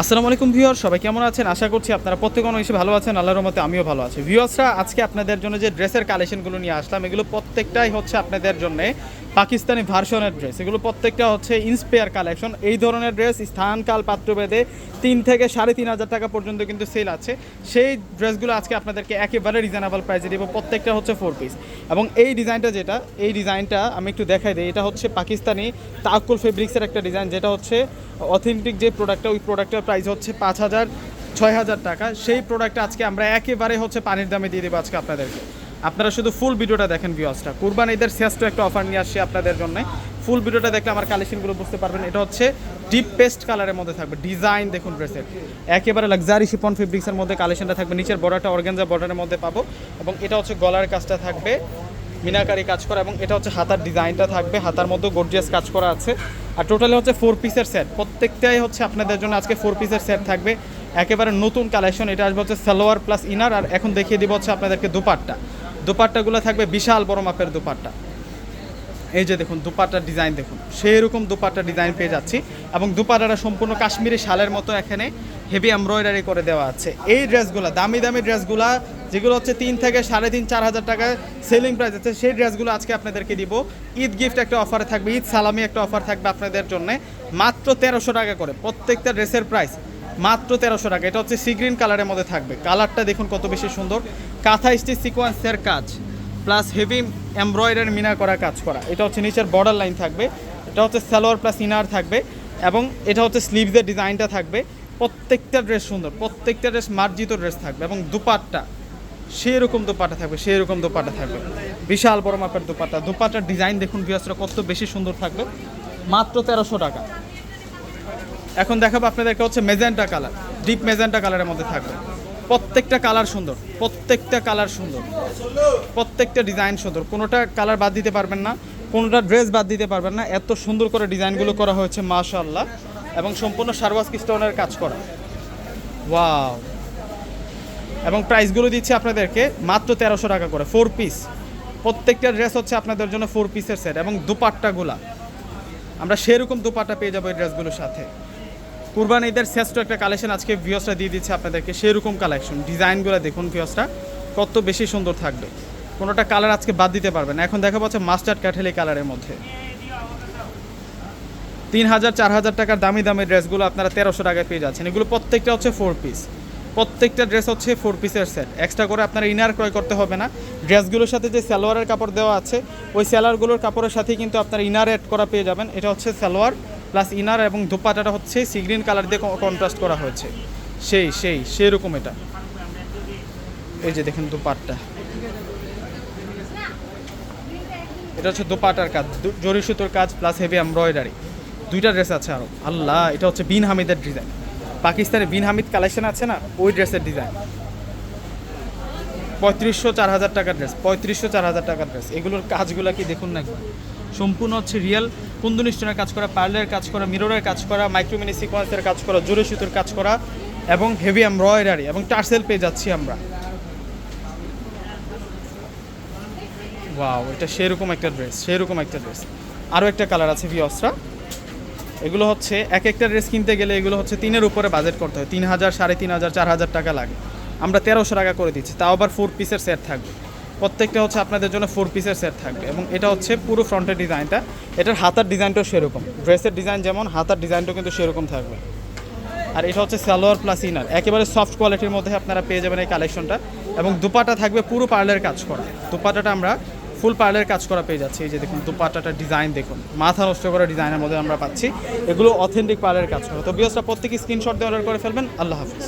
আসসালামু আলাইকুম ভিউয়ার সবাই কেমন আছেন? আশা করছি আপনারা প্রত্যেক অনেক ভালো আছেন, আল্লাহর মতে আমিও ভালো আছি। ভিউয়ার্সরা, আজকে আপনাদের জন্য যে ড্রেসের কালেকশনগুলো নিয়ে আসলাম, এগুলো প্রত্যেকটাই হচ্ছে আপনাদের জন্য পাকিস্তানি ভার্সনের ড্রেস এগুলো প্রত্যেকটা হচ্ছে ইন্সপায়ার কালেকশন এই ধরনের ড্রেস স্থান কাল পাত্রভেদে তিন থেকে সাড়ে তিন হাজার টাকা পর্যন্ত কিন্তু সেল আছে। সেই ড্রেসগুলো আজকে আপনাদেরকে একেবারে রিজনেবল প্রাইসে দিব। প্রত্যেকটা হচ্ছে ফোর পিস এবং এই ডিজাইনটা যেটা, এই ডিজাইনটা আমি একটু দেখাই দিই, এটা হচ্ছে পাকিস্তানি তাকুল ফেব্রিক্সের একটা ডিজাইন যেটা হচ্ছে অথেন্টিক যে প্রোডাক্টটা ওই প্রোডাক্টের প্রাইস হচ্ছে পাঁচ হাজার, ছয় হাজার টাকা। সেই প্রোডাক্টটা আজকে আমরা একেবারে হচ্ছে পানির দামে দিয়ে দেবো আজকে আপনাদেরকে। আপনারা শুধু ফুল ভিডিওটা দেখেন ভিউয়ার্সটা কুরবান ঈদের শ্রেষ্ঠ একটা অফার নিয়ে আসছে আপনাদের জন্য। ফুল ভিডিওটা দেখলে আমার কালেকশনগুলো বুঝতে পারবেন। এটা হচ্ছে ডিপ পেস্ট কালারের মধ্যে থাকবে। ডিজাইন দেখুন ড্রেসের একেবারে লাক্সারি শিপন ফেব্রিক্সের মধ্যে কালেকশনটা থাকবে। নিচের বর্ডারটা অর্গেঞ্জা বর্ডারের মধ্যে পাবো। এবং এটা হচ্ছে গলার কাজটা থাকবে। মিনাকারি কাজ করা এবং এটা হচ্ছে হাতার ডিজাইনটা থাকবে। হাতার মধ্যে গর্জিয়াস কাজ করা আছে। আর টোটালি হচ্ছে ফোর পিসের সেট প্রত্যেকটাই হচ্ছে আপনাদের জন্য আজকে ফোর পিসের সেট থাকবে। একেবারে নতুন কালেকশন এটা আসবে হচ্ছে সালোয়ার প্লাস ইনার আর এখন দেখিয়ে দিব হচ্ছে আপনাদেরকে দুপাট্টা। দুপাট্টাগুলো থাকবে বিশাল বড় মাপের দুপাট্টা। এই যে দেখুন, দুপাট্টার ডিজাইন দেখুন। সেই রকম দুপাট্টার ডিজাইন পেয়ে যাচ্ছি এবং দুপাট্টাটা সম্পূর্ণ কাশ্মীরি শালের মতো এখানে হেভি এমব্রয়ডারি করে দেওয়া আছে। এই ড্রেসগুলো, দামি দামি ড্রেসগুলো, যেগুলো হচ্ছে তিন থেকে সাড়ে তিন, চার হাজার টাকা সেলিং প্রাইস আছে, সেই ড্রেসগুলো আজকে আপনাদেরকে দিব। ঈদ গিফট একটা অফারে থাকবে, ঈদ সালামি একটা অফার থাকবে আপনাদের জন্য। মাত্র তেরোশো টাকা করে, প্রত্যেকটা ড্রেসের প্রাইস মাত্র তেরোশো টাকা। এটা হচ্ছে সি গ্রিন কালারের মধ্যে থাকবে। কালারটা দেখুন কত বেশি সুন্দর। কাঁথা স্টিচ সিকোয়েন্সের কাজ প্লাস হেভি এমব্রয়ডারি মিনা করা কাজ করা। এটা হচ্ছে নিচের বর্ডার লাইন থাকবে। এটা হচ্ছে সালোয়ার প্লাস ইনার থাকবে। এবং এটা হচ্ছে স্লিভসের ডিজাইনটা থাকবে। প্রত্যেকটা ড্রেস সুন্দর। প্রত্যেকটা ড্রেস মার্জিত ড্রেস থাকবে। এবং দুপাট্টা সেই রকম দোপাটা থাকবে সেই রকম দোপাটা থাকবে। বিশাল বড় মাপের দোপাটা দোপাটার ডিজাইন দেখুন বিয়াসরা কত বেশি সুন্দর থাকবে। মাত্র তেরোশো টাকা। এখন দেখাবো আপনাদেরকে হচ্ছে মেজেন্টা কালার, ডিপ মেজেন্টা কালারের মধ্যে থাকবে। প্রত্যেকটা কালার সুন্দর, প্রত্যেকটা কালার সুন্দর, প্রত্যেকটা ডিজাইন সুন্দর। কোনোটা কালার বাদ দিতে পারবেন না, কোনোটা ড্রেস বাদ দিতে পারবেন না। এত সুন্দর করে ডিজাইনগুলো করা হয়েছে, মাশাআল্লাহ। এবং সম্পূর্ণ সারওয়াস স্টোনের কাজ করা। ওয়াও। এবং প্রাইসগুলো দিচ্ছি আপনাদেরকে মাত্র তেরোশো টাকা করে ফোর পিস প্রত্যেকটা ড্রেস হচ্ছে আপনাদের জন্য ফোর পিসের সেট এবং দুপাট্টাগুলা। আমরা সেরকম দুপাট্টা পেয়ে যাব এই ড্রেসগুলোর সাথে। কুরবান ঈদের শ্রেষ্ঠ একটা কালেকশন আজকে ভিওসটা দিয়ে দিচ্ছে আপনাদেরকে। সেরকম কালেকশন ডিজাইনগুলো দেখুন ভিওসটা কত বেশি সুন্দর থাকবে। কোনোটা কালার আজকে বাদ দিতে পারবেন এখন দেখা পাচ্ছে মাস্টার্ড ক্যাটেলি কালারের মধ্যে। তিন হাজার, চার হাজার টাকার দামি দামি ড্রেসগুলো আপনারা তেরোশো টাকায় পেয়ে যাচ্ছেন। এগুলো প্রত্যেকটা হচ্ছে ফোর পিস প্রত্যেকটা ড্রেস হচ্ছে ফোর পিসের সেট এক্সট্রা করে আপনারা ইনার ক্রয় করতে হবে না। ড্রেসগুলোর সাথে যে সালোয়ারের কাপড় দেওয়া আছে, ওই সালোয়ারগুলোর কাপড়ের সাথেই কিন্তু আপনারা ইনার অ্যাড করা পেয়ে যাবেন। এটা হচ্ছে সালোয়ার প্লাস ইনার এবং দুপাটাটা হচ্ছে সি গ্রিন কালার দিয়ে কন্ট্রাস্ট করা হয়েছে। সেই সেই, সেরকম এটা। এই যে দেখেন দুপাটটা এটা হচ্ছে দোপাটার কাজ জরি সুতোর কাজ প্লাস হেভি এমব্রয়ডারি দুইটা ড্রেস আছে আরও আল্লাহ, এটা হচ্ছে বিন হামিদের ডিজাইন পাকিস্তানের বিন হামিদ কালেকশন আছে না? ওই ড্রেসের ডিজাইন পঁয়ত্রিশশো চার হাজার টাকার ড্রেস পঁয়ত্রিশশো চার হাজার টাকার ড্রেস এগুলোর কাজগুলো কি দেখুন না সম্পূর্ণ হচ্ছে রিয়েল কুন্দন কাজ করা পার্লের কাজ করা মিররের কাজ করা মাইক্রোমিনি সিকোয়েন্সের কাজ করা জোরে সুতোর কাজ করা, এবং হেভি এমব্রয়ডারি এবং টার্সেল পেয়ে যাচ্ছি আমরা। ওয়াও এটা সেরকম একটা ড্রেস সেরকম একটা ড্রেস আরও একটা কালার আছে ভিওসরা এগুলো হচ্ছে এক একটা ড্রেস কিনতে গেলে এগুলো হচ্ছে তিনের উপরে বাজেট করতে হয়। তিন হাজার, সাড়ে তিন হাজার, চার হাজার টাকা লাগে। আমরা তেরোশো টাকা করে দিচ্ছি, তাও আবার ফোর পিসের সেট থাকবে। প্রত্যেকটা হচ্ছে আপনাদের জন্য ফোর পিসের সেট থাকবে এবং এটা হচ্ছে পুরো ফ্রন্টের ডিজাইনটা এটার হাতার ডিজাইনটাও সেরকম। ড্রেসের ডিজাইন যেমন, হাতার ডিজাইনটাও কিন্তু সেরকম থাকবে। আর এটা হচ্ছে সালোয়ার প্লাস ইনার একেবারে সফট কোয়ালিটির মধ্যে আপনারা পেয়ে যাবেন এই কালেকশনটা এবং দুপাটা থাকবে পুরো পার্লের কাজ করা। দুপাটাটা আমরা ফুল পার্লের কাজ করা পেয়ে যাচ্ছি। এই যে দেখুন, দুপাটাটা ডিজাইন দেখুন। মাথা নষ্ট করা ডিজাইনের মধ্যে আমরা পাচ্ছি। এগুলো অথেন্টিক পার্লের কাজ করা। তো বিয়সটা প্রত্যেকে স্ক্রিনশট দিয়ে অর্ডার করে ফেলবেন। আল্লাহ হাফিজ।